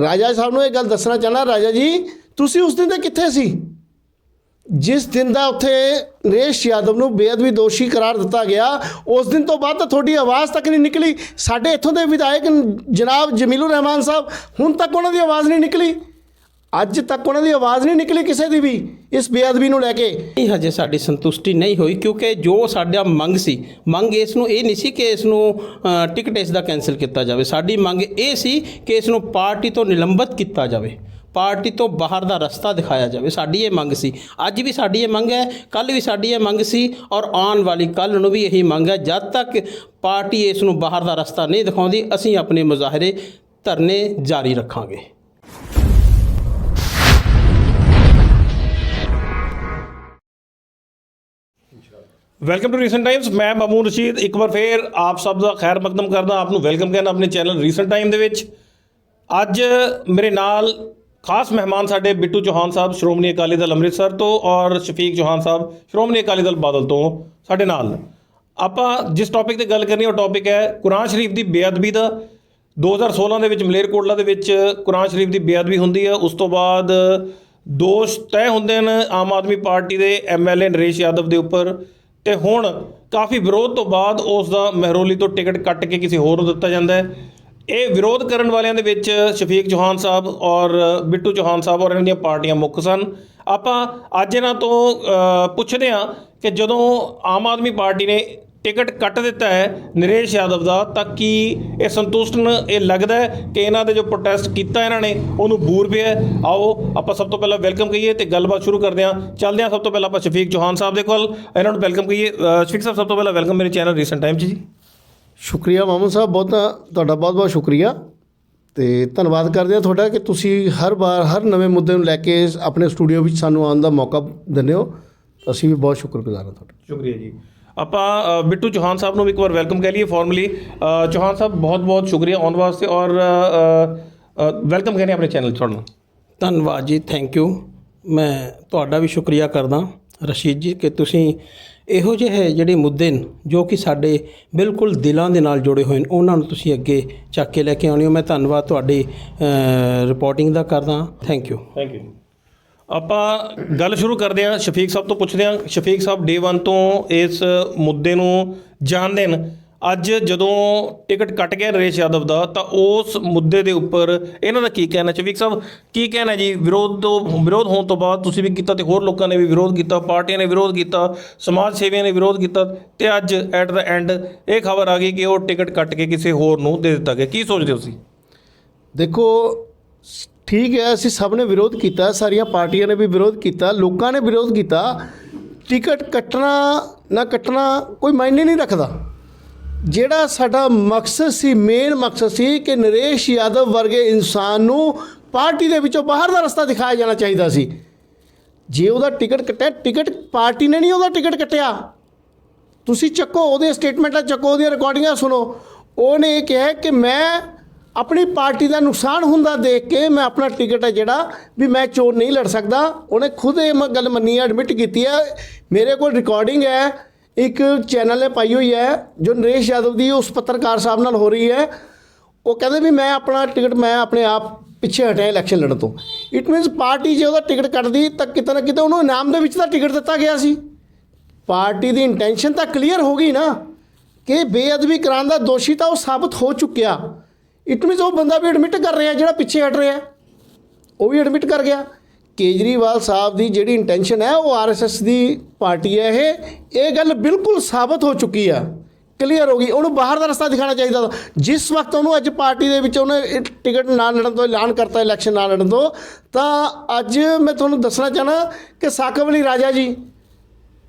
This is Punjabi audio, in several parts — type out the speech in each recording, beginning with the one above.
ਰਾਜਾ ਸਾਹਿਬ ਨੂੰ ਇਹ ਗੱਲ ਦੱਸਣਾ ਚਾਹਣਾ ਰਾਜਾ ਜੀ, ਤੁਸੀਂ ਉਸ ਦਿਨ ਤੇ ਕਿੱਥੇ ਸੀ? ਜਿਸ ਦਿਨ ਦਾ ਉੱਥੇ ਨਰੇਸ਼ ਯਾਦਵ ਨੂੰ ਬੇਅਦਬੀ ਦੋਸ਼ੀ ਕਰਾਰ ਦਿੱਤਾ ਗਿਆ, ਉਸ ਦਿਨ ਤੋਂ ਬਾਅਦ ਤਾਂ ਤੁਹਾਡੀ ਆਵਾਜ਼ ਤੱਕ ਨਹੀਂ ਨਿਕਲੀ। ਸਾਡੇ ਇੱਥੋਂ ਦੇ ਵਿਧਾਇਕ ਜਨਾਬ ਜਮੀਲੁਰ ਰਹਿਮਾਨ ਸਾਹਿਬ, ਹੁਣ ਤੱਕ ਉਹਨਾਂ ਦੀ ਆਵਾਜ਼ ਨਹੀਂ ਨਿਕਲੀ। ਅੱਜ ਤੱਕ ਉਹਨਾਂ ਦੀ ਆਵਾਜ਼ ਨਹੀਂ ਨਿਕਲੀ ਕਿਸੇ ਦੀ ਵੀ, ਇਸ ਬੇਅਦਬੀ ਨੂੰ ਲੈ ਕੇ। ਨਹੀਂ, ਹਜੇ ਸਾਡੀ ਸੰਤੁਸ਼ਟੀ ਨਹੀਂ ਹੋਈ, ਕਿਉਂਕਿ ਜੋ ਸਾਡਾ ਮੰਗ ਸੀ, ਮੰਗ ਇਸ ਨੂੰ ਇਹ ਨਹੀਂ ਸੀ ਕਿ ਇਸ ਨੂੰ ਟਿਕਟ ਇਸ ਦਾ ਕੈਨਸਲ ਕੀਤਾ ਜਾਵੇ। ਸਾਡੀ ਮੰਗ ਇਹ ਸੀ ਕਿ ਇਸ ਨੂੰ ਪਾਰਟੀ ਤੋਂ ਨਿਲੰਬਿਤ ਕੀਤਾ ਜਾਵੇ, ਪਾਰਟੀ ਤੋਂ ਬਾਹਰ ਦਾ ਰਸਤਾ ਦਿਖਾਇਆ ਜਾਵੇ। ਸਾਡੀ ਇਹ ਮੰਗ ਸੀ। ਅੱਜ ਵੀ ਸਾਡੀ ਇਹ ਮੰਗ ਹੈ ਕੱਲ ਵੀ ਸਾਡੀ ਇਹ ਮੰਗ ਸੀ ਔਰ ਆਉਣ ਵਾਲੀ ਕੱਲ ਨੂੰ ਵੀ ਇਹੀ ਮੰਗ ਹੈ, ਜਦ ਤੱਕ ਪਾਰਟੀ ਇਸ ਨੂੰ ਬਾਹਰ ਦਾ ਰਸਤਾ ਨਹੀਂ ਦਿਖਾਉਂਦੀ, ਅਸੀਂ ਆਪਣੇ ਮੁਜ਼ਾਹਰੇ ਧਰਨੇ ਜਾਰੀ ਰੱਖਾਂਗੇ। ਵੈਲਕਮ ਟੂ ਰੀਸੈਂਟ ਟਾਈਮਸ ਮੈਂ ਮਮੂਨ ਰਸ਼ੀਦ, ਇੱਕ ਵਾਰ ਫੇਰ ਆਪ ਸਭ ਦਾ ਖੈਰ ਮਕਦਮ ਕਰਦਾ, ਆਪ ਨੂੰ ਵੈਲਕਮ ਕਹਿੰਦਾ ਆਪਣੇ ਚੈਨਲ ਰੀਸੈਂਟ ਟਾਈਮ ਦੇ ਵਿੱਚ। ਅੱਜ ਮੇਰੇ ਨਾਲ ਖਾਸ ਮਹਿਮਾਨ ਸਾਡੇ ਬਿੱਟੂ ਚੌਹਾਨ ਸਾਹਿਬ, ਸ਼੍ਰੋਮਣੀ ਅਕਾਲੀ ਦਲ ਅੰਮ੍ਰਿਤਸਰ ਤੋਂ ਔਰ ਸ਼ਫੀਕ ਚੌਹਾਨ ਸਾਹਿਬ, ਸ਼੍ਰੋਮਣੀ ਅਕਾਲੀ ਦਲ ਬਾਦਲ ਤੋਂ ਸਾਡੇ ਨਾਲ। ਆਪਾਂ ਜਿਸ ਟੌਪਿਕ ਤੇ ਗੱਲ ਕਰਨੀ, ਉਹ ਟੌਪਿਕ ਹੈ ਕੁਰਾਨ ਸ਼ਰੀਫ ਦੀ ਬੇਅਦਬੀ ਦਾ। 2016 ਦੇ ਵਿੱਚ ਮਲੇਰਕੋਟਲਾ ਦੇ ਵਿੱਚ ਕੁਰਾਨ ਸ਼ਰੀਫ ਦੀ ਬੇਅਦਬੀ ਹੁੰਦੀ ਹੈ। ਉਸ ਤੋਂ ਬਾਅਦ ਦੋਸ਼ ਤੈਅ ਹੁੰਦੇ ਨੇ ਆਮ ਆਦਮੀ ਪਾਰਟੀ ਦੇ ਐਮਐਲਏ ਨਰੇਸ਼ ਯਾਦਵ ਦੇ ਉੱਪਰ। ਤੇ ਹੁਣ ਕਾਫੀ ਵਿਰੋਧ ਤੋਂ ਬਾਅਦ ਉਸ ਦਾ ਮਹਿਰੋਲੀ ਤੋਂ ਟਿਕਟ ਕੱਟ ਕੇ ਕਿਸੇ ਹੋਰ ਨੂੰ ਦਿੱਤਾ ਜਾਂਦਾ ਹੈ। ਇਹ ਵਿਰੋਧ ਕਰਨ ਵਾਲਿਆਂ ਦੇ ਵਿੱਚ ਸ਼ਫੀਕ ਚੌਹਾਨ ਸਾਹਿਬ ਔਰ ਬਿੱਟੂ ਚੌਹਾਨ ਸਾਹਿਬ ਔਰ ਇਹਨਾਂ ਦੀਆਂ ਪਾਰਟੀਆਂ ਮੁੱਖ ਸਨ। ਆਪਾਂ ਅੱਜ ਇਹਨਾਂ ਤੋਂ ਪੁੱਛਦੇ ਹਾਂ ਕਿ ਜਦੋਂ ਆਮ ਆਦਮੀ ਪਾਰਟੀ ਨੇ ਟਿਕਟ ਕੱਟ ਦਿੱਤਾ ਹੈ ਨਰੇਸ਼ ਯਾਦਵ ਦਾ ਤਾਂ ਕੀ ਇਹ ਸੰਤੁਸ਼ਟ ਨ ਇਹ ਲੱਗਦਾ ਹੈ ਕਿ ਇਹਨਾਂ ਦੇ ਜੋ ਪ੍ਰੋਟੈਸਟ ਕੀਤਾ ਇਹਨਾਂ ਨੇ ਉਹਨੂੰ ਬੂਰ ਪਿਆ? ਆਓ ਆਪਾਂ ਸਭ ਤੋਂ ਪਹਿਲਾਂ ਵੈਲਕਮ ਕਹੀਏ ਤੇ ਗੱਲਬਾਤ ਸ਼ੁਰੂ ਕਰਦੇ ਹਾਂ। ਚੱਲਦੇ ਹਾਂ ਸਭ ਤੋਂ ਪਹਿਲਾਂ ਆਪਾਂ ਸ਼ਫੀਕ ਚੌਹਾਨ ਸਾਹਿਬ ਦੇ ਕੋਲ। ਇਹਨਾਂ ਨੂੰ ਵੈਲਕਮ ਕਹੀਏ। ਸ਼ਫੀਕ ਸਾਹਿਬ ਸਭ ਤੋਂ ਪਹਿਲਾਂ ਵੈਲਕਮ ਮੇਰੇ ਚੈਨਲ ਰੀਸੈਂਟ ਟਾਈਮ 'ਚ ਜੀ। ਸ਼ੁਕਰੀਆ ਮਾਮੂ ਸਾਹਿਬ ਬਹੁਤ ਤੁਹਾਡਾ ਬਹੁਤ ਬਹੁਤ ਸ਼ੁਕਰੀਆ। ਤੇ ਧੰਨਵਾਦ ਕਰਦੇ ਹਾਂ ਤੁਹਾਡਾ ਕਿ ਤੁਸੀਂ ਹਰ ਵਾਰ ਹਰ ਨਵੇਂ ਮੁੱਦੇ ਨੂੰ ਲੈ ਕੇ ਆਪਣੇ ਸਟੂਡੀਓ ਵਿੱਚ ਸਾਨੂੰ ਆਉਣ ਦਾ ਮੌਕਾ ਦਿੰਦੇ ਹੋ। ਅਸੀਂ ਵੀ ਬਹੁਤ ਸ਼ੁਕਰਗੁਜ਼ਾਰ ਹਾਂ ਤੁਹਾਡਾ। ਸ਼ੁਕਰੀਆ ਜੀ। ਆਪਾਂ ਬਿੱਟੂ ਚੌਹਾਨ ਸਾਹਿਬ ਨੂੰ ਵੀ ਇੱਕ ਵਾਰ ਵੈਲਕਮ ਕਹਿ ਲਈਏ ਫਾਰਮਲੀ ਚੌਹਾਨ ਸਾਹਿਬ ਬਹੁਤ ਬਹੁਤ ਸ਼ੁਕਰੀਆ ਆਉਣ ਵਾਸਤੇ ਔਰ ਵੈਲਕਮ ਕਹਿੰਦੇ ਆਪਣੇ ਚੈਨਲ ਤੁਹਾਨੂੰ ਧੰਨਵਾਦ ਜੀ ਥੈਂਕ ਯੂ ਮੈਂ ਤੁਹਾਡਾ ਵੀ ਸ਼ੁਕਰੀਆ ਕਰਦਾ। ਰਸ਼ੀਦ ਜੀ ਕਿ ਤੁਸੀਂ ਇਹੋ ਜਿਹੇ ਜਿਹੜੇ ਮੁੱਦੇ ਨੇ ਜੋ ਕਿ ਸਾਡੇ ਬਿਲਕੁਲ ਦਿਲਾਂ ਦੇ ਨਾਲ ਜੁੜੇ ਹੋਏ ਨੇ ਉਹਨਾਂ ਨੂੰ ਤੁਸੀਂ ਅੱਗੇ ਚੱਕ ਕੇ ਲੈ ਕੇ ਆਉਣੇ ਹੋ। ਮੈਂ ਧੰਨਵਾਦ ਤੁਹਾਡੀ ਰਿਪੋਰਟਿੰਗ ਦਾ ਕਰਦਾ। ਥੈਂਕ ਯੂ ਥੈਂਕ ਯੂ ਆਪਾਂ ਗੱਲ ਸ਼ੁਰੂ ਕਰਦੇ ਹਾਂ, ਸ਼ਫੀਕ ਸਾਹਿਬ ਤੋਂ ਪੁੱਛਦੇ ਹਾਂ। ਸ਼ਫੀਕ ਸਾਹਿਬ ਡੇ 1 ਤੋਂ ਇਸ ਮੁੱਦੇ ਨੂੰ ਜਾਣਦੇ ਨੇ। ਅੱਜ ਜਦੋਂ ਟਿਕਟ ਕੱਟ ਗਿਆ ਨਰੇਸ਼ ਯਾਦਵ ਦਾ, ਤਾਂ ਉਸ ਮੁੱਦੇ ਦੇ ਉੱਪਰ ਇਹਨਾਂ ਦਾ ਕੀ ਕਹਿਣਾ? ਸ਼ਫੀਕ ਸਾਹਿਬ, ਕੀ ਕਹਿਣਾ ਜੀ? ਵਿਰੋਧ ਤੋਂ, ਵਿਰੋਧ ਹੋਣ ਤੋਂ ਬਾਅਦ ਤੁਸੀਂ ਵੀ ਕੀਤਾ ਤੇ ਹੋਰ ਲੋਕਾਂ ਨੇ ਵੀ ਵਿਰੋਧ ਕੀਤਾ, ਪਾਰਟੀਆਂ ਨੇ ਵਿਰੋਧ ਕੀਤਾ, ਸਮਾਜ ਸੇਵੀਆਂ ਨੇ ਵਿਰੋਧ ਕੀਤਾ ਤੇ ਅੱਜ ਐਟ ਦਾ ਐਂਡ ਇਹ ਖਬਰ ਆ ਗਈ ਕਿ ਉਹ ਟਿਕਟ ਕੱਟ ਕੇ ਕਿਸੇ ਹੋਰ ਨੂੰ ਦੇ ਦਿੱਤਾ ਗਿਆ। ਕੀ ਸੋਚਦੇ ਹੋ ਤੁਸੀਂ? ਦੇਖੋ ਸ- ਠੀਕ ਹੈ, ਅਸੀਂ ਸਭ ਨੇ ਵਿਰੋਧ ਕੀਤਾ, ਸਾਰੀਆਂ ਪਾਰਟੀਆਂ ਨੇ ਵੀ ਵਿਰੋਧ ਕੀਤਾ, ਲੋਕਾਂ ਨੇ ਵਿਰੋਧ ਕੀਤਾ। ਟਿਕਟ ਕੱਟਣਾ ਨਾ ਕੱਟਣਾ ਕੋਈ ਮਾਇਨੇ ਨਹੀਂ ਰੱਖਦਾ। ਜਿਹੜਾ ਸਾਡਾ ਮਕਸਦ ਸੀ ਮੇਨ ਮਕਸਦ ਸੀ ਕਿ ਨਰੇਸ਼ ਯਾਦਵ ਵਰਗੇ ਇਨਸਾਨ ਨੂੰ ਪਾਰਟੀ ਦੇ ਵਿੱਚੋਂ ਬਾਹਰ ਦਾ ਰਸਤਾ ਦਿਖਾਇਆ ਜਾਣਾ ਚਾਹੀਦਾ ਸੀ। ਜੇ ਉਹਦਾ ਟਿਕਟ ਕੱਟਿਆ, ਟਿਕਟ ਪਾਰਟੀ ਨੇ ਨਹੀਂ ਉਹਦਾ ਟਿਕਟ ਕੱਟਿਆ। ਤੁਸੀਂ ਚੱਕੋ ਉਹਦੇ ਸਟੇਟਮੈਂਟਾਂ ਚੱਕੋ, ਉਹਦੀਆਂ ਰਿਕਾਰਡਿੰਗਾਂ ਸੁਣੋ। ਉਹਨੇ ਇਹ ਕਿਹਾ ਕਿ ਮੈਂ ਆਪਣੀ ਪਾਰਟੀ ਦਾ ਨੁਕਸਾਨ ਹੁੰਦਾ ਦੇਖ ਕੇ ਮੈਂ ਆਪਣਾ ਟਿਕਟ ਹੈ ਜਿਹੜਾ ਵੀ ਮੈਂ ਚੋਣ ਨਹੀਂ ਲੜ ਸਕਦਾ। ਉਹਨੇ ਖੁਦ ਇਹ ਮ- ਗੱਲ ਮੰਨੀ ਹੈ ਐਡਮਿਟ ਕੀਤੀ ਹੈ। ਮੇਰੇ ਕੋਲ ਰਿਕਾਰਡਿੰਗ ਹੈ, ਇੱਕ ਚੈਨਲ ਨੇ ਪਾਈ ਹੋਈ ਹੈ, ਜੋ ਨਰੇਸ਼ ਯਾਦਵ ਦੀ ਉਸ ਪੱਤਰਕਾਰ ਸਾਹਿਬ ਨਾਲ ਹੋ ਰਹੀ ਹੈ। ਉਹ ਕਹਿੰਦੇ ਵੀ ਮੈਂ ਆਪਣਾ ਟਿਕਟ, ਮੈਂ ਆਪਣੇ ਆਪ ਪਿੱਛੇ ਹਟਿਆ ਇਲੈਕਸ਼ਨ ਲੜਨ ਤੋਂ। ਇਟ ਮੀਨਸ ਪਾਰਟੀ ਜੇ ਉਹਦਾ ਟਿਕਟ ਕੱਟਦੀ, ਤਾਂ ਕਿਤੇ ਨਾ ਕਿਤੇ ਉਹਨੂੰ ਇਨਾਮ ਦੇ ਵਿੱਚ ਤਾਂ ਟਿਕਟ ਦਿੱਤਾ ਗਿਆ ਸੀ। ਪਾਰਟੀ ਦੀ ਇੰਟੈਂਸ਼ਨ ਤਾਂ ਕਲੀਅਰ ਹੋ ਗਈ ਨਾ ਕਿ ਬੇਅਦਬੀ ਕਰਾਉਣ ਦਾ ਦੋਸ਼ੀ ਤਾਂ ਉਹ ਸਾਬਤ ਹੋ ਚੁੱਕਿਆ। ਇਟ ਮੀਨਸ ਉਹ ਬੰਦਾ ਵੀ ਐਡਮਿਟ ਕਰ ਰਿਹਾ, ਜਿਹੜਾ ਪਿੱਛੇ ਹਟ ਰਿਹਾ। ਉਹ ਵੀ ਐਡਮਿਟ ਕਰ ਗਿਆ। ਕੇਜਰੀਵਾਲ ਸਾਹਿਬ ਦੀ ਜਿਹੜੀ ਇੰਟੈਂਸ਼ਨ ਹੈ, ਉਹ ਆਰਐਸਐਸ ਦੀ ਪਾਰਟੀ ਹੈ ਇਹ। ਇਹ ਗੱਲ ਬਿਲਕੁਲ ਸਾਬਤ ਹੋ ਚੁੱਕੀ ਆ। ਕਲੀਅਰ ਹੋ ਗਈ। ਉਹਨੂੰ ਬਾਹਰ ਦਾ ਰਸਤਾ ਦਿਖਾਣਾ ਚਾਹੀਦਾ ਜਿਸ ਵਕਤ ਉਹਨੂੰ ਅੱਜ ਪਾਰਟੀ ਦੇ ਵਿੱਚ ਉਹਨੇ ਇਹ ਟਿਕਟ ਨਾ ਲੜਨ ਤੋਂ, ਐਲਾਨ ਕਰਤਾ ਇਲੈਕਸ਼ਨ ਨਾ ਲੜਨ ਤੋਂ, ਤਾਂ ਅੱਜ ਮੈਂ ਤੁਹਾਨੂੰ ਦੱਸਣਾ ਚਾਹਨਾ ਕਿ ਸਾਕਵਲੀ ਰਾਜਾ ਜੀ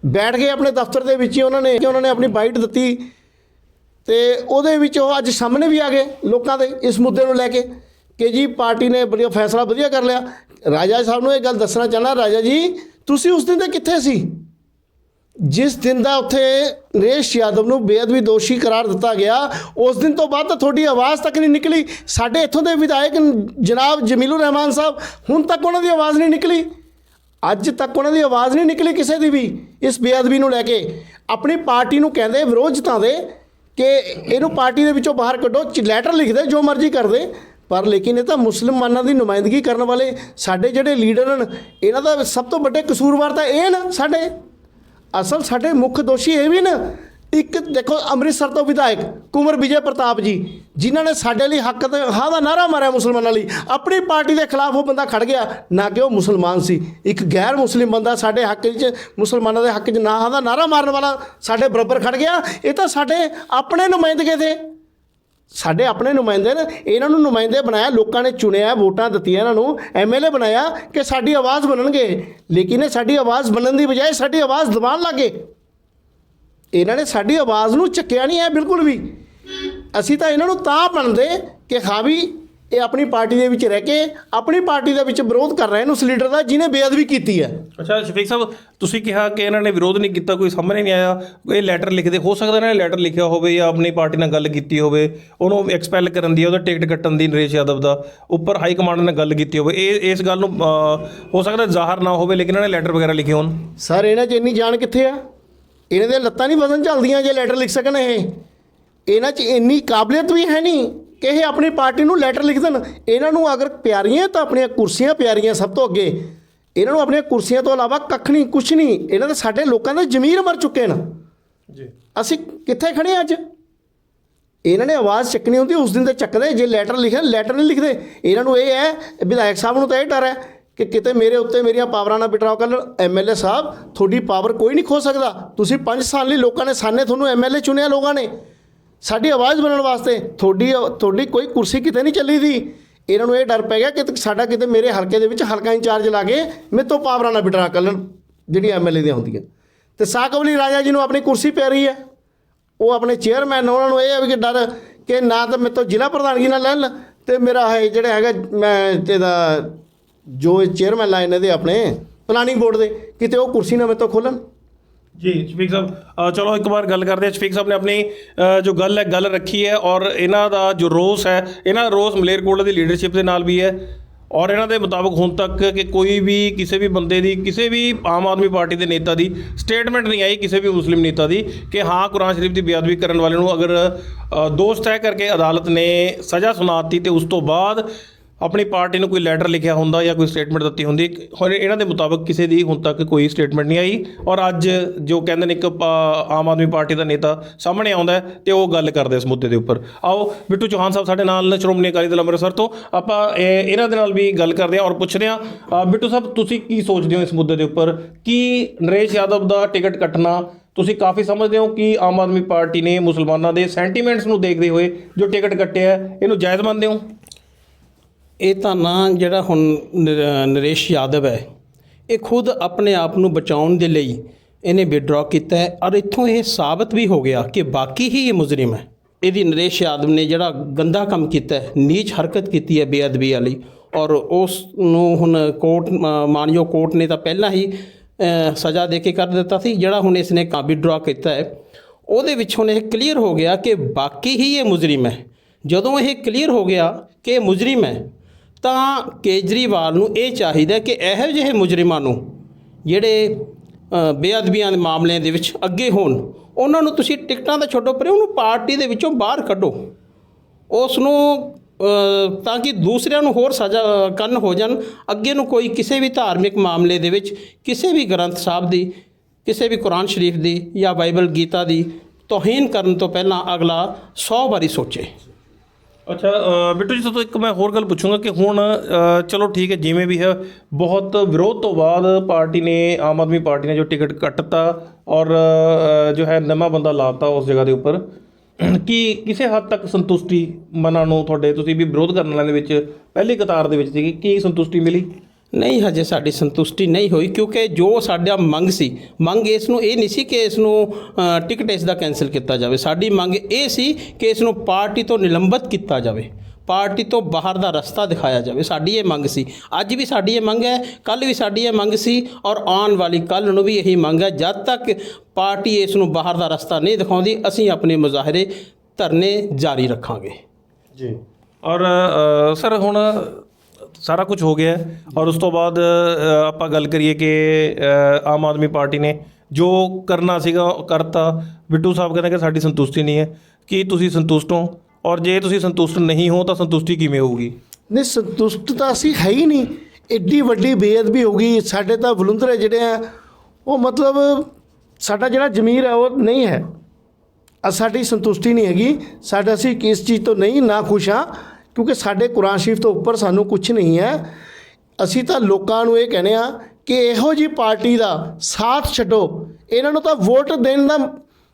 ਬੈਠ ਗਏ ਆਪਣੇ ਦਫ਼ਤਰ ਦੇ ਵਿੱਚ ਹੀ। ਉਹਨਾਂ ਨੇ ਉਹਨਾਂ ਨੇ ਆਪਣੀ ਬਾਈਟ ਦਿੱਤੀ। ਤੇ ਉਹਦੇ ਵਿੱਚ ਉਹ ਅੱਜ ਸਾਹਮਣੇ ਵੀ ਆ ਗਏ ਲੋਕਾਂ ਦੇ ਇਸ ਮੁੱਦੇ ਨੂੰ ਲੈ ਕੇ ਕਿ ਜੀ ਪਾਰਟੀ ਨੇ ਬੜਾ ਫੈਸਲਾ ਵਧੀਆ ਕਰ ਲਿਆ। ਰਾਜਾ ਸਾਹਿਬ ਨੂੰ ਇਹ ਗੱਲ ਦੱਸਣਾ ਚਾਹਨਾ, ਰਾਜਾ ਜੀ, ਤੁਸੀਂ ਉਸ ਦਿਨ ਤੇ ਕਿੱਥੇ ਸੀ? ਜਿਸ ਦਿਨ ਦਾ ਉੱਥੇ ਨਰੇਸ਼ ਯਾਦਵ ਨੂੰ ਬੇਅਦਬੀ ਦੋਸ਼ੀ ਕਰਾਰ ਦਿੱਤਾ ਗਿਆ, ਉਸ ਦਿਨ ਤੋਂ ਬਾਅਦ ਤਾਂ ਤੁਹਾਡੀ ਆਵਾਜ਼ ਤੱਕ ਨਹੀਂ ਨਿਕਲੀ। ਸਾਡੇ ਇੱਥੋਂ ਦੇ ਵਿਧਾਇਕ ਜਨਾਬ ਜਮੀਲੁਰ ਰਹਿਮਾਨ ਸਾਹਿਬ, ਹੁਣ ਤੱਕ ਉਹਨਾਂ ਦੀ ਆਵਾਜ਼ ਨਹੀਂ ਨਿਕਲੀ। ਅੱਜ ਤੱਕ ਉਹਨਾਂ ਦੀ ਆਵਾਜ਼ ਨਹੀਂ ਨਿਕਲੀ ਕਿਸੇ ਦੀ ਵੀ ਇਸ ਬੇਅਦਬੀ ਨੂੰ ਲੈ ਕੇ। ਆਪਣੀ ਪਾਰਟੀ ਨੂੰ ਕਹਿੰਦੇ ਵਿਰੋਧ ਜਤਾਉਂਦੇ ਕਿ ਇਹਨੂੰ ਪਾਰਟੀ ਦੇ ਵਿੱਚੋਂ ਬਾਹਰ ਕੱਢੋ ਲੈਟਰ ਲਿਖਦੇ ਜੋ ਮਰਜ਼ੀ ਕਰਦੇ ਪਰ ਲੇਕਿਨ ਇਹ ਤਾਂ ਮੁਸਲਮਾਨਾਂ ਦੀ ਨੁਮਾਇੰਦਗੀ ਕਰਨ ਵਾਲੇ ਸਾਡੇ ਜਿਹੜੇ ਲੀਡਰ ਹਨ, ਇਹਨਾਂ ਦਾ ਸਭ ਤੋਂ ਵੱਡੇ ਕਸੂਰਵਾਰ ਤਾਂ ਇਹ ਨਾ ਸਾਡੇ। ਅਸਲ ਸਾਡੇ ਮੁੱਖ ਦੋਸ਼ੀ ਇਹ ਵੀ ਨਾ ਇੱਕ ਦੇਖੋ ਅੰਮ੍ਰਿਤਸਰ ਤੋਂ ਵਿਧਾਇਕ ਕੁਮਰ ਵਿਜੇ ਪ੍ਰਤਾਪ ਜੀ, ਜਿਨ੍ਹਾਂ ਨੇ ਸਾਡੇ ਲਈ ਹੱਕ ਤੇ ਹਾਂ ਦਾ ਨਾਰਾ ਮਾਰਿਆ ਮੁਸਲਮਾਨਾਂ ਲਈ। ਆਪਣੀ ਪਾਰਟੀ ਦੇ ਖਿਲਾਫ ਉਹ ਬੰਦਾ ਖੜ ਗਿਆ, ਨਾ ਕਿ ਉਹ ਮੁਸਲਮਾਨ ਸੀ। ਇੱਕ ਗੈਰ ਮੁਸਲਿਮ ਬੰਦਾ ਸਾਡੇ ਹੱਕ 'ਚ ਮੁਸਲਮਾਨਾਂ ਦੇ ਹੱਕ 'ਚ ਨਾ ਹਾਂ ਦਾ ਨਾਰਾ ਮਾਰਨ ਵਾਲਾ ਸਾਡੇ ਬਰਾਬਰ ਖੜ ਗਿਆ। ਇਹ ਤਾਂ ਸਾਡੇ ਆਪਣੇ ਨੁਮਾਇੰਦਗੇ ਦੇ। ਸਾਡੇ ਆਪਣੇ ਨੁਮਾਇੰਦੇ ਨੇ। ਇਹਨਾਂ ਨੂੰ ਨੁਮਾਇੰਦੇ ਬਣਾਇਆ, ਲੋਕਾਂ ਨੇ ਚੁਣਿਆ, ਵੋਟਾਂ ਦਿੱਤੀਆਂ ਇਹਨਾਂ ਨੂੰ ਐਮਐਲਏ ਬਣਾਇਆ ਕਿ ਸਾਡੀ ਆਵਾਜ਼ ਬਣਨਗੇ। ਲੇਕਿਨ ਇਹ ਸਾਡੀ ਆਵਾਜ਼ ਬਣਨ ਦੀ ਬਜਾਏ ਸਾਡੀ ਆਵਾਜ਼ ਦਬਾਉਣ ਲੱਗੇ ਇਹਨਾਂ ਨੇ ਸਾਡੀ ਆਵਾਜ਼ ਨੂੰ ਚੱਕਿਆ ਨਹੀਂ ਹੈ ਬਿਲਕੁਲ ਵੀ। ਅਸੀਂ ਤਾਂ ਇਹਨਾਂ ਨੂੰ ਤਾਂ ਬਣਦੇ ਕਿ ਹਾਂ ਵੀ ਇਹ ਆਪਣੀ ਪਾਰਟੀ ਦੇ ਵਿੱਚ ਰਹਿ ਕੇ ਆਪਣੀ ਪਾਰਟੀ ਦੇ ਵਿੱਚ ਵਿਰੋਧ ਕਰ ਰਹੇ ਨੇ ਉਸ ਲੀਡਰ ਦਾ ਜਿਹਨੇ ਬੇਅਦਬੀ ਕੀਤੀ ਹੈ ਅੱਛਾ ਸ਼ਫੀਕ ਸਾਹਿਬ ਤੁਸੀਂ ਕਿਹਾ ਕਿ ਇਹਨਾਂ ਨੇ ਵਿਰੋਧ ਨਹੀਂ ਕੀਤਾ ਕੋਈ ਸਾਹਮਣੇ ਨਹੀਂ ਆਇਆ। ਇਹ ਲੈਟਰ ਲਿਖਦੇ ਹੋ ਸਕਦਾ ਇਹਨਾਂ ਨੇ ਲੈਟਰ ਲਿਖਿਆ ਹੋਵੇ ਜਾਂ ਆਪਣੀ ਪਾਰਟੀ ਨਾਲ ਗੱਲ ਕੀਤੀ ਹੋਵੇ। ਉਹਨੂੰ ਐਕਸਪੈਲ ਕਰਨ ਦੀ ਉਹਦਾ ਟਿਕਟ ਕੱਟਣ ਦੀ ਨਰੇਸ਼ ਯਾਦਵ ਦਾ ਉੱਪਰ ਹਾਈ ਕਮਾਂਡ ਨਾਲ ਗੱਲ ਕੀਤੀ ਹੋਵੇ। ਇਹ ਇਸ ਗੱਲ ਨੂੰ ਹੋ ਸਕਦਾ ਜ਼ਾਹਰ ਨਾ ਹੋਵੇ ਲੇਕਿਨ ਇਹਨਾਂ ਨੇ ਲੈਟਰ ਵਗੈਰਾ ਲਿਖੇ ਹੋਣ। ਸਰ ਇਹਨਾਂ 'ਚ ਇੰਨੀ ਜਾਣ ਕਿੱਥੇ ਆ? ਇਹਨਾਂ ਦੇ ਲੱਤਾਂ ਨਹੀਂ ਵਜ਼ਨ ਚੱਲਦੀਆਂ ਜੇ ਲੈਟਰ ਲਿਖ ਸਕਣ ਇਹ। ਇਹਨਾਂ 'ਚ ਇੰਨੀ ਕਾਬਲੀਅਤ ਵੀ ਹੈ ਨਹੀਂ ਕਿ ਇਹ ਆਪਣੀ ਪਾਰਟੀ ਨੂੰ ਲੈਟਰ ਲਿਖ ਦੇਣ। ਇਹਨਾਂ ਨੂੰ ਅਗਰ ਪਿਆਰੀਆਂ ਤਾਂ ਆਪਣੀਆਂ ਕੁਰਸੀਆਂ ਪਿਆਰੀਆਂ ਸਭ ਤੋਂ ਅੱਗੇ। ਇਹਨਾਂ ਨੂੰ ਆਪਣੀਆਂ ਕੁਰਸੀਆਂ ਤੋਂ ਇਲਾਵਾ ਕੱਖ ਨਹੀਂ ਕੁਛ ਨਹੀਂ। ਇਹਨਾਂ ਦੇ ਸਾਡੇ ਲੋਕਾਂ ਦੇ ਜ਼ਮੀਰ ਮਰ ਚੁੱਕੇ ਨੇ ਜੀ। ਅਸੀਂ ਕਿੱਥੇ ਖੜੇ ਅੱਜ? ਇਹਨਾਂ ਨੇ ਆਵਾਜ਼ ਚੱਕਣੀ ਹੁੰਦੀ ਉਸ ਦਿਨ ਤੇ ਚੱਕਦੇ। ਜੇ ਲੈਟਰ ਲਿਖਿਆ ਲੈਟਰ ਨਹੀਂ ਲਿਖਦੇ। ਇਹਨਾਂ ਨੂੰ ਇਹ ਹੈ ਵਿਧਾਇਕ ਸਾਹਿਬ ਨੂੰ ਤਾਂ ਇਹ ਡਰ ਹੈ ਕਿ ਕਿਤੇ ਮੇਰੇ ਉੱਤੇ ਮੇਰੀਆਂ ਪਾਵਰਾਂ ਨਾਲ ਬਿਟਰਾਓ ਕਰ ਐਮਐਲਏ ਸਾਹਿਬ, ਤੁਹਾਡੀ ਪਾਵਰ ਕੋਈ ਨਹੀਂ ਖੋ ਸਕਦਾ। ਤੁਸੀਂ 5 ਸਾਲ ਲਈ ਲੋਕਾਂ ਨੇ ਸਾਨੇ ਤੁਹਾਨੂੰ ਐਮਐਲਏ ਚੁਣਿਆ ਲੋਕਾਂ ਨੇ। ਸਾਡੀ ਆਵਾਜ਼ ਬਣਨ ਵਾਸਤੇ ਤੁਹਾਡੀ ਤੁਹਾਡੀ ਕੋਈ ਕੁਰਸੀ ਕਿਤੇ ਨਹੀਂ ਚੱਲੀ ਦੀ। ਇਹਨਾਂ ਨੂੰ ਇਹ ਡਰ ਪੈ ਗਿਆ ਕਿ ਸਾਡਾ ਕਿਤੇ ਮੇਰੇ ਹਲਕੇ ਦੇ ਵਿੱਚ ਹਲਕਾ ਇੰਚਾਰਜ ਲਾ ਕੇ ਮੇਰੇ ਤੋਂ ਪਾਵਰਾਂ ਨਾਲ ਬਿਟਰਾ ਕਰ ਲੈਣ ਜਿਹੜੀ ਐਮਐਲਏ ਦੀਆਂ ਹੁੰਦੀਆਂ। ਤੇ ਸਾਕਵਲੀ ਰਾਜਾ ਜੀ ਨੂੰ ਆਪਣੀ ਕੁਰਸੀ ਪੈ ਰਹੀ ਹੈ। ਉਹ ਆਪਣੇ ਚੇਅਰਮੈਨ ਉਹਨਾਂ ਨੂੰ ਇਹ ਹੈ ਵੀ ਕਿ ਡਰ ਕਿ ਨਾ ਤਾਂ ਮੇਰੇ ਤੋਂ ਜ਼ਿਲ੍ਹਾ ਪ੍ਰਧਾਨਗੀ ਨਾਲ ਲੈ ਲੈਣ ਤੇ ਮੇਰਾ ਹੈ ਜਿਹੜਾ ਹੈਗਾ, ਮੈਂ ਇਹਦਾ ਜੋ ਚੇਅਰਮੈਨ ਲਾਈਨ ਦੇ ਆਪਣੇ ਪਲਾਨਿੰਗ ਬੋਰਡ ਦੇ ਕਿਤੇ ਉਹ ਕੁਰਸੀ ਨਾ ਮੇਰੇ ਤੋਂ ਖੋਲਣ ਜੀ ਸ਼ਫੀਕ ਸਾਹਿਬ ਚਲੋ ਇੱਕ ਵਾਰ ਗੱਲ ਕਰਦੇ ਹਾਂ। ਸ਼ਫੀਕ ਸਾਹਿਬ ਨੇ ਆਪਣੀ ਜੋ ਗੱਲ ਹੈ ਗੱਲ ਰੱਖੀ ਹੈ ਔਰ ਇਹਨਾਂ ਦਾ ਜੋ ਰੋਸ ਹੈ ਇਹਨਾਂ ਦਾ ਰੋਸ ਮਲੇਰਕੋਟਲਾ ਦੀ ਲੀਡਰਸ਼ਿਪ ਦੇ ਨਾਲ ਵੀ ਹੈ ਔਰ ਇਹਨਾਂ ਦੇ ਮੁਤਾਬਕ ਹੁਣ ਤੱਕ ਕਿ ਕੋਈ ਵੀ ਕਿਸੇ ਵੀ ਬੰਦੇ ਦੀ ਕਿਸੇ ਵੀ ਆਮ ਆਦਮੀ ਪਾਰਟੀ ਦੇ ਨੇਤਾ ਦੀ ਸਟੇਟਮੈਂਟ ਨਹੀਂ ਆਈ ਕਿਸੇ ਵੀ ਮੁਸਲਿਮ ਨੇਤਾ ਦੀ ਕਿ ਹਾਂ ਕੁਰਾਨ ਸ਼ਰੀਫ ਦੀ ਬੇਅਦਬੀ ਕਰਨ ਵਾਲੇ ਨੂੰ ਅਗਰ ਅ, ਦੋਸ਼ ਤੈਅ ਕਰਕੇ ਅਦਾਲਤ ਨੇ ਸਜ਼ਾ ਸੁਣਾਤੀ ਤੇ ਉਸ ਤੋਂ ਬਾਅਦ ਆਪਣੀ ਪਾਰਟੀ ਨੂੰ ਕੋਈ ਲੈਟਰ ਲਿਖਿਆ ਹੁੰਦਾ ਜਾਂ ਕੋਈ ਸਟੇਟਮੈਂਟ ਦਿੱਤੀ ਹੁੰਦੀ ਹੁਣ ਇਹਨਾਂ ਦੇ ਮੁਤਾਬਕ ਕਿਸੇ ਦੀ ਹੁਣ ਤੱਕ ਕੋਈ ਸਟੇਟਮੈਂਟ ਨਹੀਂ ਆਈ ਔਰ ਅੱਜ ਜੋ ਕਹਿੰਦੇ ਨੇ ਇੱਕ ਆਮ ਆਦਮੀ ਪਾਰਟੀ ਦਾ ਨੇਤਾ ਸਾਹਮਣੇ ਆਉਂਦਾ ਹੈ ਤੇ ਉਹ ਗੱਲ ਕਰਦੇ ਇਸ ਮੁੱਦੇ ਦੇ ਉੱਪਰ। ਆਓ, ਬਿੱਟੂ ਚੌਹਾਨ ਸਾਹਿਬ ਸਾਡੇ ਨਾਲ ਸ਼੍ਰੋਮਣੀ ਅਕਾਲੀ ਦਲ ਅੰਮ੍ਰਿਤਸਰ ਤੋਂ। ਆਪਾਂ, ਇਹ- ਇਹਨਾਂ ਦੇ ਨਾਲ ਵੀ ਗੱਲ ਕਰਦੇ ਹਾਂ ਔਰ ਪੁੱਛਦੇ ਹਾਂ। ਬਿੱਟੂ ਸਾਹਿਬ, ਤੁਸੀਂ ਕੀ ਸੋਚਦੇ ਹੋ ਇਸ ਮੁੱਦੇ ਦੇ ਉੱਪਰ? ਕੀ ਨਰੇਸ਼ ਯਾਦਵ ਦਾ ਟਿਕਟ ਕੱਟਣਾ, ਤੁਸੀਂ ਕਾਫੀ ਸਮਝਦੇ ਹੋ ਕਿ ਆਮ ਆਦਮੀ ਪਾਰਟੀ ਨੇ ਮੁਸਲਮਾਨਾਂ ਦੇ ਸੈਂਟੀਮੈਂਟਸ ਨੂੰ ਦੇਖਦੇ ਹੋਏ ਜੋ ਟਿਕਟ ਕੱਟਿਆ ਇਹਨੂੰ ਜਾਇਜ਼ ਮੰਨਦੇ ਹੋ? ਇਹ ਤਾਂ ਨਾ ਜਿਹੜਾ ਹੁਣ ਨਰ- ਨਰੇਸ਼ ਯਾਦਵ ਹੈ ਇਹ ਖੁਦ ਆਪਣੇ ਆਪ ਨੂੰ ਬਚਾਉਣ ਦੇ ਲਈ ਇਹਨੇ ਵਿਡਰਾਅ ਕੀਤਾ ਹੈ ਔਰ ਇੱਥੋਂ ਇਹ ਸਾਬਤ ਵੀ ਹੋ ਗਿਆ ਕਿ ਬਾਕੀ ਹੀ ਇਹ ਮੁਜਰਮ ਹੈ। ਇਹਦੀ ਨਰੇਸ਼ ਯਾਦਵ ਨੇ ਜਿਹੜਾ ਗੰਦਾ ਕੰਮ ਕੀਤਾ ਹੈ ਨੀਚ ਹਰਕਤ ਕੀਤੀ ਹੈ ਬੇਅਦਬੀ ਵਾਲੀ ਔਰ ਉਸ ਨੂੰ ਹੁਣ ਕੋਰਟ ਮ- ਮਾਨਯੋਗ ਕੋਰਟ ਨੇ ਤਾਂ ਪਹਿਲਾਂ ਹੀ ਅ, ਸਜ਼ਾ ਦੇ ਕੇ ਕਰ ਦਿੱਤਾ ਸੀ ਜਿਹੜਾ ਹੁਣ ਇਸ ਨੇ ਕਾ ਵਿਡਰਾਅ ਕੀਤਾ ਹੈ। ਉਹਦੇ ਵਿੱਚ ਹੁਣ ਇਹ ਕਲੀਅਰ ਹੋ ਗਿਆ ਕਿ ਬਾਕੀ ਹੀ ਇਹ ਮੁਜਰਮ ਹੈ। ਜਦੋਂ ਇਹ ਕਲੀਅਰ ਹੋ ਗਿਆ ਕਿ ਇਹ ਮੁਜਰਮ ਹੈ ਤਾਂ ਕੇਜਰੀਵਾਲ ਨੂੰ ਇਹ ਚਾਹੀਦਾ ਕਿ ਇਹੋ ਜਿਹੇ ਮੁਜਰਮਾਂ ਨੂੰ ਜਿਹੜੇ ਬੇਅਦਬੀਆਂ ਦੇ ਮਾਮਲਿਆਂ ਦੇ ਵਿੱਚ ਅੱਗੇ ਹੋਣ। ਉਹਨਾਂ ਨੂੰ ਤੁਸੀਂ ਟਿਕਟਾਂ ਤਾਂ ਛੱਡੋ, ਪਰੇ ਉਹਨੂੰ ਪਾਰਟੀ ਦੇ ਵਿੱਚੋਂ ਬਾਹਰ ਕੱਢੋ। ਉਸ ਨੂੰ ਤਾਂ ਕਿ ਦੂਸਰਿਆਂ ਨੂੰ ਹੋਰ ਸਜ਼ਾ, ਕੰਨ ਹੋ ਜਾਣ। ਅੱਗੇ ਨੂੰ ਕੋਈ ਕਿਸੇ ਵੀ ਧਾਰਮਿਕ ਮਾਮਲੇ ਦੇ ਵਿੱਚ ਕਿਸੇ ਵੀ ਗ੍ਰੰਥ ਸਾਹਿਬ ਦੀ, ਕਿਸੇ ਵੀ ਕੁਰਾਨ ਸ਼ਰੀਫ ਦੀ ਜਾਂ ਬਾਈਬਲ ਗੀਤਾ ਦੀ ਤੋਹੀਨ ਕਰਨ ਤੋਂ ਪਹਿਲਾਂ ਅਗਲਾ 100 ਵਾਰੀ ਸੋਚੇ। ਅੱਛਾ ਬਿੱਟੂ ਜੀ ਤੋਂ ਇੱਕ ਮੈਂ ਹੋਰ ਗੱਲ ਪੁੱਛੂੰਗਾ ਕਿ ਹੁਣ ਚਲੋ ਠੀਕ ਹੈ, ਜਿਵੇਂ ਵੀ ਹੈ, ਬਹੁਤ ਵਿਰੋਧ ਤੋਂ ਬਾਅਦ ਪਾਰਟੀ ਨੇ, ਆਮ ਆਦਮੀ ਪਾਰਟੀ ਨੇ ਜੋ ਟਿਕਟ ਕੱਟਤਾ ਔਰ ਜੋ ਹੈ, ਨਵਾਂ ਬੰਦਾ ਲਾਤਾ ਉਸ ਜਗ੍ਹਾ ਦੇ ਉੱਪਰ, ਕੀ ਕਿਸੇ ਹੱਦ ਤੱਕ ਸੰਤੁਸ਼ਟੀ ਮਨਾਂ ਨੂੰ ਤੁਹਾਡੇ, ਤੁਸੀਂ ਵੀ ਵਿਰੋਧ ਕਰਨ ਵਾਲਿਆਂ ਦੇ ਵਿੱਚ, ਪਹਿਲੀ ਕਤਾਰ ਦੇ ਵਿੱਚ ਸੀ ਕਿ ਕੀ ਸੰਤੁਸ਼ਟੀ ਮਿਲੀ? ਨਹੀਂ, ਹਜੇ ਸਾਡੀ ਸੰਤੁਸ਼ਟੀ ਨਹੀਂ ਹੋਈ ਕਿਉਂਕਿ ਜੋ ਸਾਡਾ ਮੰਗ ਸੀ, ਮੰਗ ਇਸ ਨੂੰ ਇਹ ਨਹੀਂ ਸੀ ਕਿ ਇਸ ਨੂੰ ਟਿਕਟ ਇਸ ਦਾ ਕੈਨਸਲ ਕੀਤਾ ਜਾਵੇ। ਸਾਡੀ ਮੰਗ ਇਹ ਸੀ ਕਿ ਇਸ ਨੂੰ ਪਾਰਟੀ ਤੋਂ ਨਿਲੰਬਿਤ ਕੀਤਾ ਜਾਵੇ, ਪਾਰਟੀ ਤੋਂ ਬਾਹਰ ਦਾ ਰਸਤਾ ਦਿਖਾਇਆ ਜਾਵੇ। ਸਾਡੀ ਇਹ ਮੰਗ ਸੀ। ਅੱਜ ਵੀ ਸਾਡੀ ਇਹ ਮੰਗ ਹੈ ਕੱਲ ਵੀ ਸਾਡੀ ਇਹ ਮੰਗ ਸੀ ਔਰ ਆਉਣ ਵਾਲੀ ਕੱਲ ਨੂੰ ਵੀ ਇਹੀ ਮੰਗ ਹੈ, ਜਦ ਤੱਕ ਪਾਰਟੀ ਇਸ ਨੂੰ ਬਾਹਰ ਦਾ ਰਸਤਾ ਨਹੀਂ ਦਿਖਾਉਂਦੀ, ਅਸੀਂ ਆਪਣੇ ਮੁਜ਼ਾਹਰੇ ਧਰਨੇ ਜਾਰੀ ਰੱਖਾਂਗੇ। ਜੀ। ਔਰ ਸਰ, ਹੁਣ ਸਾਰਾ ਕੁਝ ਹੋ ਗਿਆ ਔਰ ਉਸ ਤੋਂ ਬਾਅਦ ਆਪਾਂ ਗੱਲ ਕਰੀਏ ਕਿ ਆਮ ਆਦਮੀ ਪਾਰਟੀ ਨੇ ਜੋ ਕਰਨਾ ਸੀਗਾ, ਉਹ ਕਰਤਾ। ਬਿੱਟੂ ਸਾਹਿਬ ਕਹਿੰਦੇ ਕਿ ਸਾਡੀ ਸੰਤੁਸ਼ਟੀ ਨਹੀਂ ਹੈ। ਕੀ ਤੁਸੀਂ ਸੰਤੁਸ਼ਟ ਹੋ? ਔਰ ਜੇ ਤੁਸੀਂ ਸੰਤੁਸ਼ਟ ਨਹੀਂ ਹੋ, ਤਾਂ ਸੰਤੁਸ਼ਟੀ ਕਿਵੇਂ ਹੋਊਗੀ? ਨਹੀਂ, ਸੰਤੁਸ਼ਟ ਤਾਂ ਅਸੀਂ ਹੈ ਹੀ ਨਹੀਂ। ਐਡੀ ਵੱਡੀ ਬੇਅਦਬੀ ਹੋ ਗਈ। ਸਾਡੇ ਤਾਂ ਵਲੁੰਦਰੇ ਜਿਹੜੇ ਆ, ਉਹ ਮਤਲਬ ਸਾਡਾ ਜਿਹੜਾ ਜ਼ਮੀਰ ਹੈ, ਉਹ ਨਹੀਂ ਹੈ। ਸਾਡੀ ਸੰਤੁਸ਼ਟੀ ਨਹੀਂ ਹੈਗੀ। ਸਾਡਾ ਅਸੀਂ ਕਿਸ ਚੀਜ਼ ਤੋਂ ਨਹੀਂ ਨਾ ਖੁਸ਼ ਹਾਂ। ਕਿਉਂਕਿ ਸਾਡੇ ਕੁਰਾਨ ਸ਼ਰੀਫ ਤੋਂ ਉੱਪਰ ਸਾਨੂੰ ਕੁਝ ਨਹੀਂ ਹੈ। ਅਸੀਂ ਤਾਂ ਲੋਕਾਂ ਨੂੰ ਇਹ ਕਹਿੰਦੇ ਆ ਕਿ ਇਹੋ ਜੀ ਪਾਰਟੀ ਦਾ ਸਾਥ ਛੱਡੋ। ਇਹਨਾਂ ਨੂੰ ਤਾਂ ਵੋਟ ਦੇਣ ਦਾ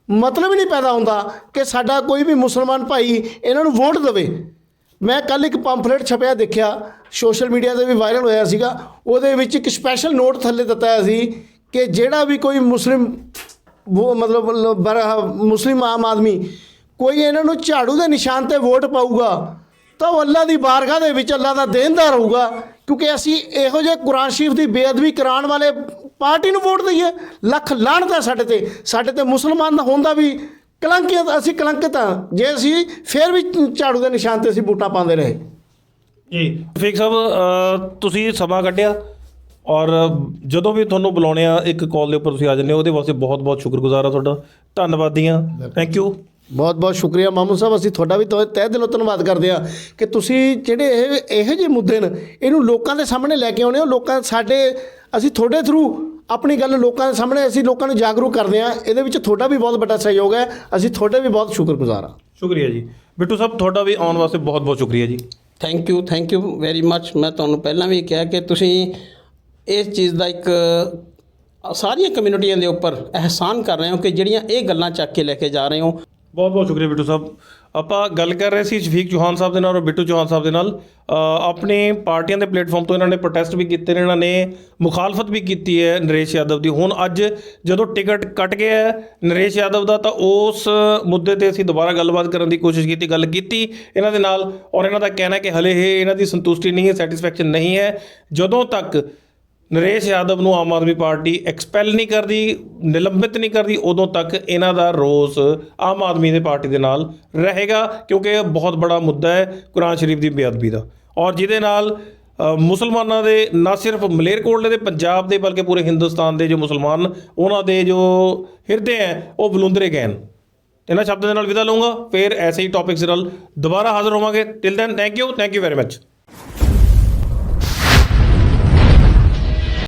ਮਤਲਬ ਹੀ ਨਹੀਂ ਪੈਦਾ ਹੁੰਦਾ ਕਿ ਸਾਡਾ ਕੋਈ ਵੀ ਮੁਸਲਮਾਨ ਭਾਈ ਇਹਨਾਂ ਨੂੰ ਵੋਟ ਦੇਵੇ। ਮੈਂ ਕੱਲ ਇੱਕ ਪੰਫਲੇਟ ਛਪਿਆ ਦੇਖਿਆ ਸੋਸ਼ਲ ਮੀਡੀਆ ਤੇ ਵੀ ਵਾਇਰਲ ਹੋਇਆ ਸੀਗਾ। ਉਹਦੇ ਵਿੱਚ ਇੱਕ ਸਪੈਸ਼ਲ ਨੋਟ ਥੱਲੇ ਦਿੱਤਾ ਹੋਇਆ ਸੀ ਕਿ ਜਿਹੜਾ ਵੀ ਕੋਈ ਮੁਸਲਿਮ ਉਹ ਮਤਲਬ ਮੁਸਲਿਮ ਆਮ ਆਦਮੀ ਕੋਈ ਇਹਨਾਂ ਨੂੰ ਝਾੜੂ ਦੇ ਨਿਸ਼ਾਨ ਤੇ ਵੋਟ ਪਾਊਗਾ ਤਾਂ ਉਹ ਅੱਲਾ ਦੀ ਬਾਰਗਾਹ ਦੇ ਵਿੱਚ ਅੱਲਾ ਦਾ ਦੇਣਦਾਰ ਹੋਊਗਾ, ਕਿਉਂਕਿ ਅਸੀਂ ਇਹੋ ਜਿਹੇ ਕੁਰਾਨ ਸ਼ਰੀਫ ਦੀ ਬੇਅਦਬੀ ਕਰਾਉਣ ਵਾਲੇ ਪਾਰਟੀ ਨੂੰ ਵੋਟ ਦਈਏ, ਲੱਖ ਲਾਹਨਤ ਸਾਡੇ ਤੇ ਸਾਡੇ ਤੇ ਮੁਸਲਮਾਨ ਦਾ ਹੁੰਦਾ ਵੀ ਕਲੰਕਿਤ ਅਸੀਂ ਕਲੰਕਿਤ ਹਾਂ, ਜੇ ਅਸੀਂ ਫੇਰ ਵੀ ਝਾੜੂ ਦੇ ਨਿਸ਼ਾਨ ਤੇ ਅਸੀਂ ਵੋਟਾਂ ਪਾਉਂਦੇ ਰਹੇ। ਜੀ ਫੇਕ ਸਾਹਿਬ ਤੁਸੀਂ ਸਮਾਂ ਕੱਢਿਆ ਔਰ ਜਦੋਂ ਵੀ ਤੁਹਾਨੂੰ ਬੁਲਾਉਣੇ ਆ ਇੱਕ ਕਾਲ ਦੇ ਉੱਪਰ ਤੁਸੀਂ ਆ ਜਾਂਦੇ ਹੋ, ਉਹਦੇ ਵਾਸਤੇ ਬਹੁਤ ਬਹੁਤ ਸ਼ੁਕਰਗੁਜ਼ਾਰ ਆ ਤੁਹਾਡਾ। ਧੰਨਵਾਦੀ ਆ ਥੈਂਕ ਯੂ ਬਹੁਤ ਬਹੁਤ ਸ਼ੁਕਰੀਆ ਮਾਮੂ ਸਾਹਿਬ ਅਸੀਂ ਤੁਹਾਡਾ ਵੀ ਤਹਿ ਤਹਿ ਦਿਲੋਂ ਧੰਨਵਾਦ ਕਰਦੇ ਹਾਂ ਕਿ ਤੁਸੀਂ ਜਿਹੜੇ ਇਹ ਇਹੋ ਜਿਹੇ ਮੁੱਦੇ ਨੇ ਇਹਨੂੰ ਲੋਕਾਂ ਦੇ ਸਾਹਮਣੇ ਲੈ ਕੇ ਆਉਣੇ ਹੋ ਲੋਕਾਂ ਸਾਡੇ ਅਸੀਂ ਤੁਹਾਡੇ ਥਰੂ ਆਪਣੀ ਗੱਲ ਲੋਕਾਂ ਦੇ ਸਾਹਮਣੇ ਅਸੀਂ ਲੋਕਾਂ ਨੂੰ ਜਾਗਰੂਕ ਕਰਦੇ ਹਾਂ ਇਹਦੇ ਵਿੱਚ ਤੁਹਾਡਾ ਵੀ ਬਹੁਤ ਵੱਡਾ ਸਹਿਯੋਗ ਹੈ ਅਸੀਂ ਤੁਹਾਡੇ ਵੀ ਬਹੁਤ ਸ਼ੁਕਰਗੁਜ਼ਾਰ ਹਾਂ। ਸ਼ੁਕਰੀਆ ਜੀ। ਬਿੱਟੂ ਸਾਹਿਬ ਤੁਹਾਡਾ ਵੀ ਆਉਣ ਵਾਸਤੇ ਬਹੁਤ ਬਹੁਤ ਸ਼ੁਕਰੀਆ ਜੀ। Thank you thank you very much ਮੈਂ ਤੁਹਾਨੂੰ ਪਹਿਲਾਂ ਵੀ ਕਿਹਾ ਕਿ ਤੁਸੀਂ ਇਸ ਚੀਜ਼ ਦਾ ਇੱਕ ਸਾਰੀਆਂ ਕਮਿਊਨਿਟੀਆਂ ਦੇ ਉੱਪਰ ਅਹਿਸਾਨ ਕਰ ਰਹੇ ਹੋ ਕਿ ਜਿਹੜੀਆਂ ਇਹ ਗੱਲਾਂ ਚੱਕ ਕੇ ਲੈ ਕੇ ਜਾ ਰਹੇ ਹੋ। ਬਹੁਤ ਬਹੁਤ ਸ਼ੁਕਰੀਆ ਬਿੱਟੂ ਸਾਹਿਬ। ਆਪਾਂ ਗੱਲ ਕਰ ਰਹੇ ਸੀ ਸ਼ਫੀਕ ਚੌਹਾਨ ਸਾਹਿਬ ਦੇ ਨਾਲ ਔਰ ਬਿੱਟੂ ਚੌਹਾਨ ਸਾਹਿਬ ਦੇ ਨਾਲ। ਆਪਣੇ ਪਾਰਟੀਆਂ ਦੇ ਪਲੇਟਫਾਰਮ ਤੋਂ ਇਹਨਾਂ ਨੇ ਪ੍ਰੋਟੈਸਟ ਵੀ ਕੀਤੇ ਨੇ, ਇਹਨਾਂ ਨੇ ਮੁਖਾਲਫਤ ਵੀ ਕੀਤੀ ਹੈ ਨਰੇਸ਼ ਯਾਦਵ ਦੀ। ਹੁਣ ਅੱਜ ਜਦੋਂ ਟਿਕਟ ਕੱਟ ਗਿਆ ਨਰੇਸ਼ ਯਾਦਵ ਦਾ, ਤਾਂ ਉਸ ਮੁੱਦੇ ਤੇ ਅਸੀਂ ਦੁਬਾਰਾ ਗੱਲਬਾਤ ਕਰਨ ਦੀ ਕੋਸ਼ਿਸ਼ ਕੀਤੀ, ਗੱਲ ਕੀਤੀ ਇਹਨਾਂ ਦੇ ਨਾਲ। ਔਰ ਇਹਨਾਂ ਦਾ ਕਹਿਣਾ ਹੈ ਕਿ ਹਲੇ ਇਹ ਇਹਨਾਂ ਦੀ ਸੰਤੁਸ਼ਟੀ ਨਹੀਂ ਹੈ ਸੈਟੀਸਫੈਕਸ਼ਨ ਨਹੀਂ ਹੈ। ਜਦੋਂ ਤੱਕ ਨਰੇਸ਼ ਯਾਦਵ ਨੂੰ ਆਮ ਆਦਮੀ ਪਾਰਟੀ ਐਕਸਪੈਲ ਨਹੀਂ ਕਰਦੀ, ਨਿਲੰਬਿਤ ਨਹੀਂ ਕਰਦੀ, ਉਦੋਂ ਤੱਕ ਇਹਨਾਂ ਦਾ ਰੋਸ ਆਮ ਆਦਮੀ ਦੇ ਪਾਰਟੀ ਦੇ ਨਾਲ ਰਹੇਗਾ, ਕਿਉਂਕਿ ਇਹ ਬਹੁਤ ਬੜਾ ਮੁੱਦਾ ਹੈ ਕੁਰਾਨ ਸ਼ਰੀਫ ਦੀ ਬੇਅਦਬੀ ਦਾ। ਔਰ ਜਿਹਦੇ ਨਾਲ ਮੁਸਲਮਾਨਾਂ ਦੇ ਨਾ ਸਿਰਫ ਮਲੇਰਕੋਟਲੇ ਦੇ ਪੰਜਾਬ ਦੇ ਬਲਕਿ ਪੂਰੇ ਹਿੰਦੁਸਤਾਨ ਦੇ ਜੋ ਮੁਸਲਮਾਨ, ਉਹਨਾਂ ਦੇ ਜੋ ਹਿਰਦੇ ਹੈ, ਉਹ ਬਲੁੰਦਰੇ ਗਏ ਹਨ ਇਹਨਾਂ ਸ਼ਬਦਾਂ ਦੇ ਨਾਲ ਵਿਦਾ ਲਵਾਂਗਾ ਫਿਰ ਐਸੇ ਹੀ ਟੌਪਿਕਸ ਨਾਲ ਦੁਬਾਰਾ ਹਾਜ਼ਰ ਹੋਵਾਂਗੇ। Till then thank you thank you very much